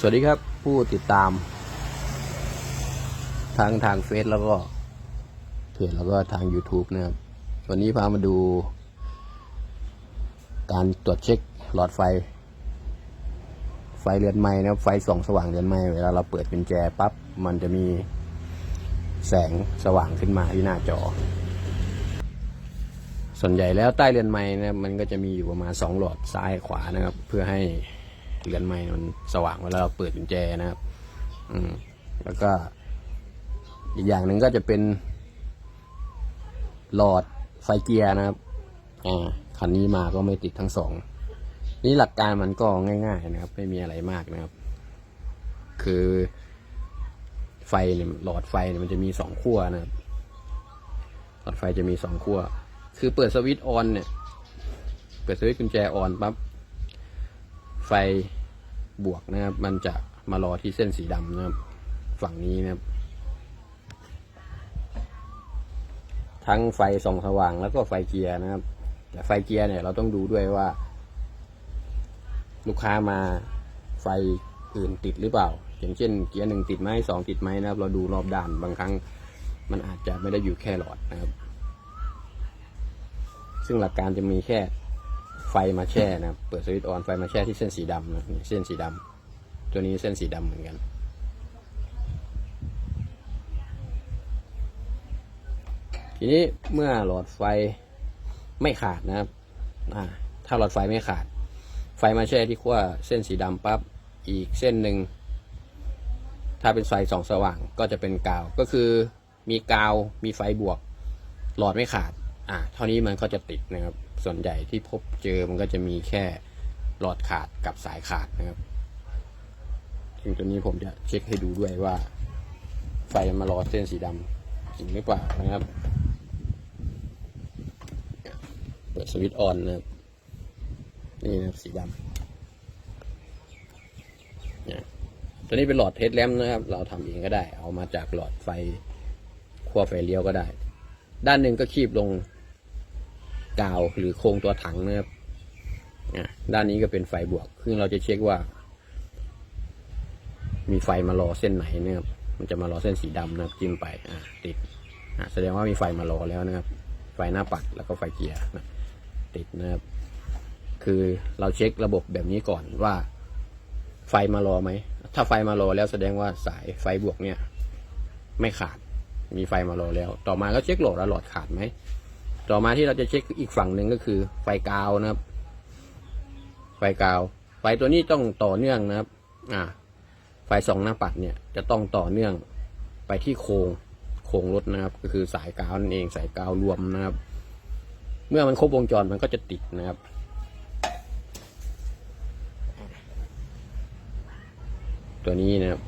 สวัสดีครับผู้ติดตาม ทั้งทางเฟซแล้วก็เพจแล้วก็ทาง YouTube นะครับ วันนี้พามาดู การตรวจเช็คหลอดไฟ ไฟเรือนไม้นะครับ ไฟส่องสว่างเรือนไม้เวลาเราเปิดกุญแจปั๊บมันจะมีแสงสว่างขึ้นมาที่หน้าจอ ส่วนใหญ่แล้วใต้เรือนไม้นะมันก็จะมีอยู่ประมาณสองหลอดซ้ายขวานะครับ เพื่อให้ เรือนไม้มันสว่างเวลาเราเปิดกุญแจนะครับ อืม แล้วก็ อีกอย่างหนึ่งก็จะเป็น หลอดไฟเกียร์นะครับ อ่าคันนี้มาก็ไม่ติดทั้งสอง นี่หลักการมันก็ง่ายๆนะครับ ไม่มีอะไรมากนะครับ คือไฟเนี่ยหลอดไฟเนี่ยมันจะมีสองขั้วนะครับ หลอดไฟจะมีสองขั้ว คือเปิดสวิตช์ออนเนี่ย เปิดสวิตช์กุญแจออนปั๊บไฟ บวกนะครับ มันจะมารอที่เส้นสีดำนะครับ ฝั่งนี้นะครับ ทั้งไฟส่องสว่างแล้วก็ไฟเกียร์นะครับ แต่ไฟเกียร์เนี่ยเราต้องดูด้วยว่า ลูกค้ามาไฟอื่นติดหรือเปล่า อย่างเช่น เกียร์หนึ่งติดไหมสองติดไหมนะครับ เราดูรอบด้านบางครั้งมันอาจจะไม่ได้อยู่แค่หลอดนะครับ ซึ่งหลักการจะมีแค่ ไฟมาแช่นะครับ เปิดสวิตช์ออนไฟมาแช่ที่เส้นสีดำนะเส้นสีดำตัวนี้เส้นสีดำเหมือนกัน ทีนี้เมื่อหลอดไฟไม่ขาดนะครับถ้าหลอดไฟไม่ขาด ไฟมาแช่ที่ขั้วเส้นสีดำปั๊บอีกเส้นหนึ่งถ้าเป็นไฟสองสว่างก็จะเป็นกาว ก็คือมีกาวมีไฟบวก หลอดไม่ขาด อ่า เท่านี้มันก็จะติดนะครับ ส่วนใหญ่ที่พบเจอมันก็จะมีแค่หลอดขาดกับสายขาดนะครับซึ่งตัวนี้ผมจะเช็คให้ดูด้วยว่า ไฟมารอเส้นสีดำจริงหรือเปล่านะครับ เปิดสวิตช์ออนนะครับนี่นะครับสีดำเนี่ยตัวนี้เป็นหลอดเทสแลมนะครับ เราทำเองก็ได้ เอามาจากหลอดไฟขั้วไฟเลี้ยวก็ได้ ด้านหนึ่งก็คีบลง กาวหรือโครงตัวถังนะครับด้านนี้ก็เป็นไฟบวก ซึ่งเราจะเช็คว่า มีไฟมารอเส้นไหนนะครับ มันจะมารอเส้นสีดำนะครับ จิ้มไปอะติดอะแสดงว่ามีไฟมารอแล้วนะครับ ไฟหน้าปัดแล้วก็ไฟเกียร์นะติดนะครับ คือเราเช็คระบบแบบนี้ก่อนว่า ไฟมารอไหม ถ้าไฟมารอแล้วแสดงว่าสายไฟบวกเนี่ย ไม่ขาด มีไฟมารอแล้ว ต่อมาก็เช็คโหลดแล้วหลอดขาดไหม ต่อมาที่เราจะเช็คอีกฝั่งหนึ่งก็คือ ไฟกาวนะครับ ไฟกาว ไฟตัวนี้ต้องต่อเนื่องนะครับ อ่า ไฟสองหน้าปัดเนี่ยจะต้องต่อเนื่องไปที่โครงโครงรถนะครับ ก็คือสายกาวนั่นเองสายกาวรวมนะครับ เมื่อมันครบวงจรมันก็จะติดนะครับตัวนี้นะครับ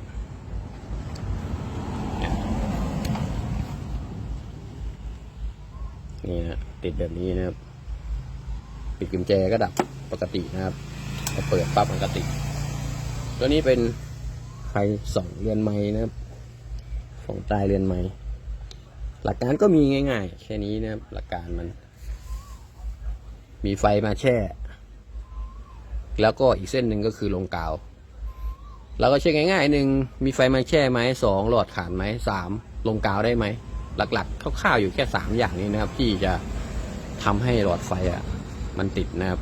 นี่นะติดแบบนี้นะครับ ปิดกุญแจก็ดับปกตินะครับพอเปิดปั๊บมันก็ติ ตัวนี้เป็นไฟสองเรือนไม้นะครับสองใต้เรือนไม้หลักการก็มีง่าย ๆ แค่นี้นะครับ หลักการมัน มีไฟมาแช่ แล้วก็อีกเส้นหนึ่งก็คือลงกาวเราก็เช็คง่ายๆหนึ่งมีไฟมาแช่ไหมสองหลอดขาดไหมสามลงกาวได้ไหม หลักๆคร่าวๆอยู่แค่สามอย่างนี้นะครับ ที่จะทำให้หลอดไฟอะมันติดนะครับ